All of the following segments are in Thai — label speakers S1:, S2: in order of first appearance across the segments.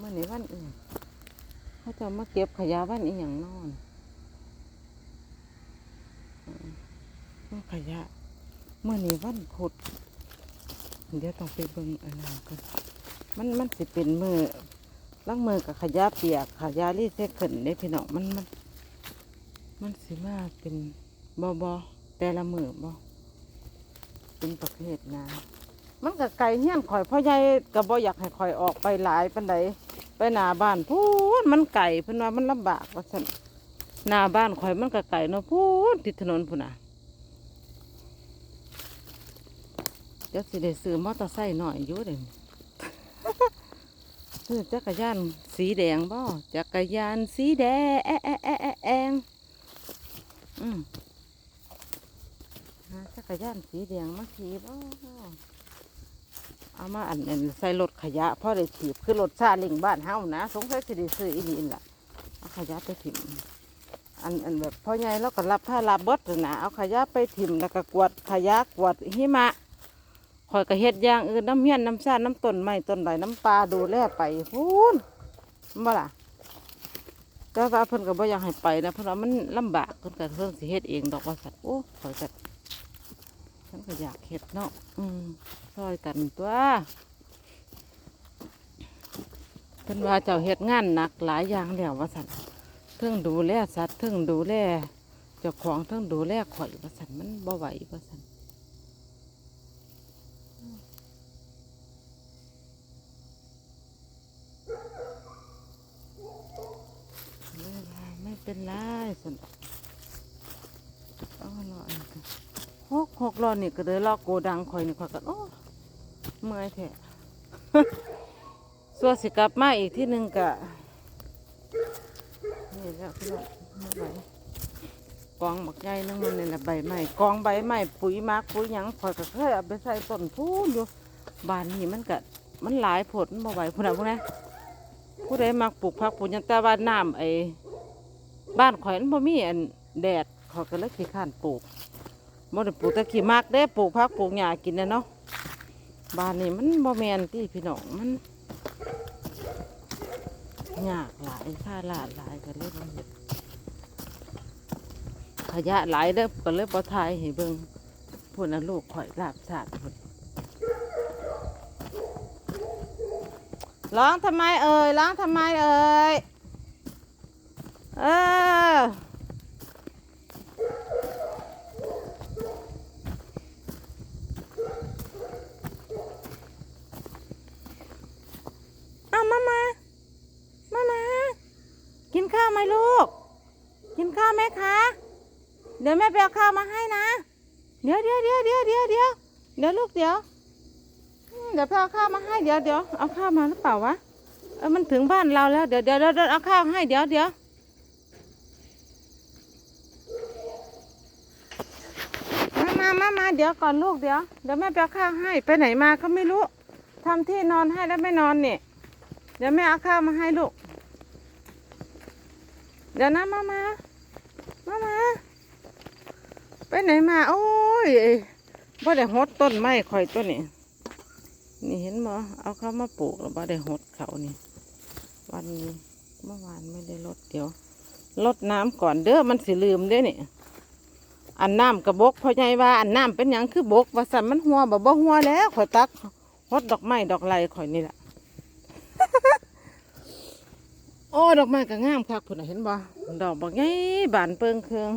S1: เมื่อนี้วันอื่นเขาจะมาเก็บขยะวันอีหยังนอนมาขยะเมื่อในวันพุธเดี๋ยวต้องไปเบิ่งอันนั้นก่อนมันมันสิเป็นมือล้างมือกับขยะเปียกขยะรีไซเคิลได้พี่น้องมันมัน มันสิมาเป็นบอบอแต่ละมือบ่เป็นประเภทนะมันก็ไกลเฮี้ยนข่อยพ่อใหญ่ก็บ่อยากให้ข่อยออกไปหลายปานใด ไปหน้าบ้านพูนมันไก่เพิ่นว่ามันลำบากว่าซั่นหน้าบ้านข่อยมันก็ไก่เนาะพูนติดถนนพุ่นน่ะเดี๋ยวสิได้ซื้อมอเตอร์ไซค์หน่อยอยู่เด้ซื้อจักรยานสีแดงบ่จักรยานสีแดงแอะแอะแอะแองอืมหาจักรยานสีแดงมาขี่บ่ เอามาอันอันใส่รถขยะพ่อได้ถีบคือรถซาเลิงบ้านเฮานะสงสัยสิได้ซื้ออีนี่ล่ะเอาขยะไปถิ่มอันอันแบบพ่อใหญ่เราก็รับผ้าลาบดนั่นนะเอาขยะไปถิ่มแล้วก็กวาดขยะกวาดหิมะคอยก็เฮ็ดย่างอื่นน้ำเฮียนน้ำซาน้ำต้นไม้ต้นใบน้ำปลาดูแลไปพูนบ่ล่ะแต่ว่าเพิ่นก็บ่อยากให้ไปนะเพราะว่ามันลำบากเพิ่นก็เพิ่นสิเฮ็ดเองดอกว่าสัตว์โอ้ขอยก็ ฉันก็อยากเฮ็ดเนาะอืมซอยกันตัวเพิ่นว่าเจ้าเฮ็ดงานหนักหลายอย่างแล้วว่าสันเทิงดูแลสัตว์เทิงดูแลเจ้าของเทิงดูแลข่อยว่าสันมันบ่ไหวว่าสันเลยว่าไม่เป็นไรสันเอาหน่อย หกหกรอนี่ก็เลยลอกโกดังคอยนี่คอยกันโอ้เมื่อยแท้ส่วนสิกลับมาอีกที่หนึ่งกะนี่แล้วพี่น้องไม่ไหวกองบักใหญ่นึงมันนี่แหละใบไม้กองใบไม้ปุ๋ยมากปุ๋ยหยังคอยก็เคยเอาไปใส่ต้นพูนอยู่บานนี้มันกะมันหลายผลมันบ่ไหวพุ่นน่ะพุ่นนะผู้ใดมักปลูกผักปลูกหยังแต่ว่าน้ำไอ้บ้านข่อยมันบ่มีอันแดดขอยก็เลยขี้ข้านปลูก บ่ได้ปลูกตะขี้มักได้ปลูกผักปลูกหญ้ากินนะเนาะบ้านนี้มันบ่แมนที่พี่น้องมันยากหลายค่าลาดหลายก็เลยบ่เฮ็ดขยะหลายเด้อก็เลยบ่ทายให้เบิ่งพุ่นน่ะลูกข่อยลาบสาดพุ่นร้องทำไมเอ่ยร้องทำไมเอ่ยเออ เอามามา มามา กินข้าว ไหมลูก กินข้าวไหมคะ เดี๋ยวแม่ไปเอาข้าวมาให้นะ เดี๋ยวเดี๋ยวเดี๋ยวเดี๋ยวเดี๋ยวเดี๋ยวเดี๋ยวลูกเดี๋ยว เดี๋ยวไปเอาข้าวมาให้เดี๋ยวเดี๋ยวเอาข้าวมาหรือเปล่าวะ เออมันถึงบ้านเราแล้วเดี๋ยวเดี๋ยวเดี๋ยวเอาข้าวให้เดี๋ยวเดี๋ยวมามามามาเดี๋ยวก่อนลูกเดี๋ยวเดี๋ยวแม่ไปเอาข้าวให้ไปไหนมาก็ไม่รู้ทำที่นอนให้แล้วไม่นอนเนี่ยเดี๋ยวแม่เอาข้าวมาให้ลูก เดี๋ยวนะมามามามาไปไหนมา โอ้ยบ่ได้หดต้นไม้ข่อยต้นนี่นี่เห็นบ่เอาเข้ามาปลูกแล้วบ่ได้หดเขานี่ วันนี้เมื่อวานไม่ได้ลดเดี๋ยวลดน้ำก่อนเด้อมันสิลืมเด้อนี่อันน้ำกระบกพ่อใหญ่ว่าอันน้ำเป็นหยังคือบกว่าสันมันหัวบ่บ่หัวแล้วข่อยตักฮดดอกไม้ดอกไรข่อยนี่แหละ โอ้ดอกไม้ก็งามคักพุ่นน่ะเห็นบ่ดอกบักไงบานเปิงเครือง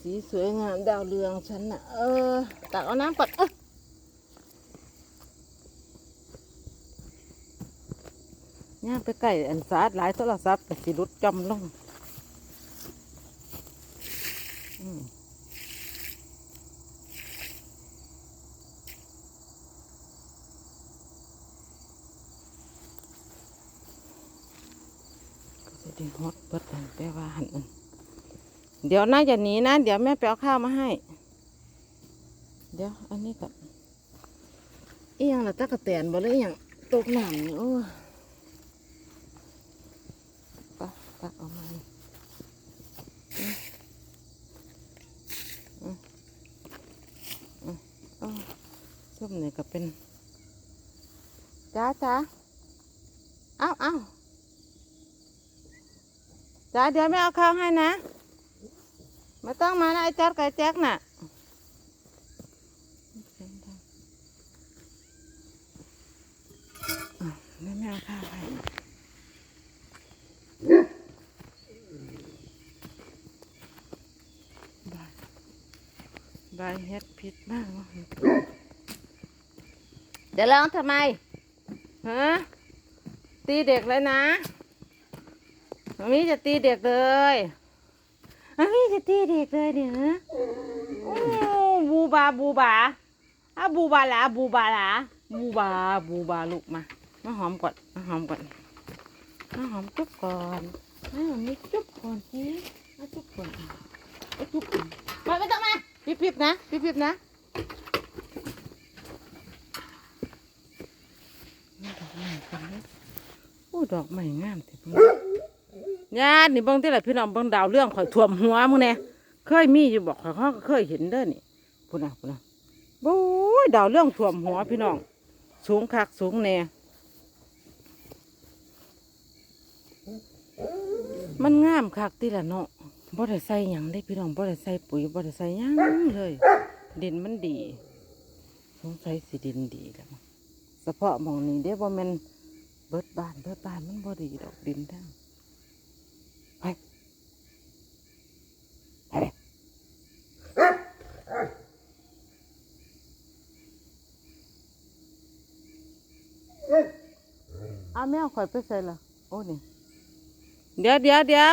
S1: สีสวยงามดาวเรืองฉันน่ะเออตักเอาน้ำก่อนเออย่างไปใกล้อันสาดหลายโทรศัพท์ก็สิรุดจอมลง ได้ฮอตเบิดอันแต่ว่าหันอันเดี๋ยวน่าจะหนีนะ เดี๋ยวแม่ไปเอาข้าวมาให้ เดี๋ยวอันนี้ก่อนอีหยังละตะกะแตนบ่เลยอหยังตกน้ำนี่โอ้ยไปตักออืมาส้มเนี่ยก็เป็นจ้าจ้าเอาเอา จ้าเดี๋ยวไม่เอาข้าวให้นะไม่ต้องมานะไอ้จอดกับไอ้แจ็คน่ะอะไม่ไม่เอาข้าวให้บายบายเฮ็ดผิดมากวะเดี๋ยวร้องทำไมฮะตีเด็กเลยนะ มามีจะตีเด็กเลยมามีจะตีเด็กเลยเนี่ยฮะโอ้บูบาบูบาอะบูบาลาบูบาลาบูบาบูบาลูกมามาหอมก่อนมาหอมก่อนมาหอมจุ๊บก่อนมาหอมนี่จุ๊บก่อนสิมาจุ๊บก่อนเอาจุ๊บก่อนมาไม่ต้องมาปิ๊บปิ๊บนะปิ๊บปิ๊บนะดอกไม้กันเด้อกไม้งามแต่เพิ่น ญาตินี่เบิ่งที่ละพี่น้องเบิ่งดาวเรื่องข่อยท่วมหัวมึงแน่เคยมีอยู่บอกข่อยเขาก็เคยเห็นเด้อนี่พุ่นน่ะพุ่นน่ะโอ้ยดาวเรื่องท่วมหัวพี่น้อง สูงคักสูงแน่มันงามคักติละเนาะบ่ได้ใส่หยังได้พี่น้องบ่ได้ใส่ปุ๋ยบ่ได้ใส่หยังเลยดินมันดีสงสัยสิดินดีแล้วเฉพาะมองนี้เด้บ่แม่นเบิดบ้านเบิดบ้านมันบ่ดีดอกดินทั้งไปไปเลยเอาแมวข่อยไปใส่ละโอ้นี่เดี๋ยวเดี๋ยวเดี๋ยว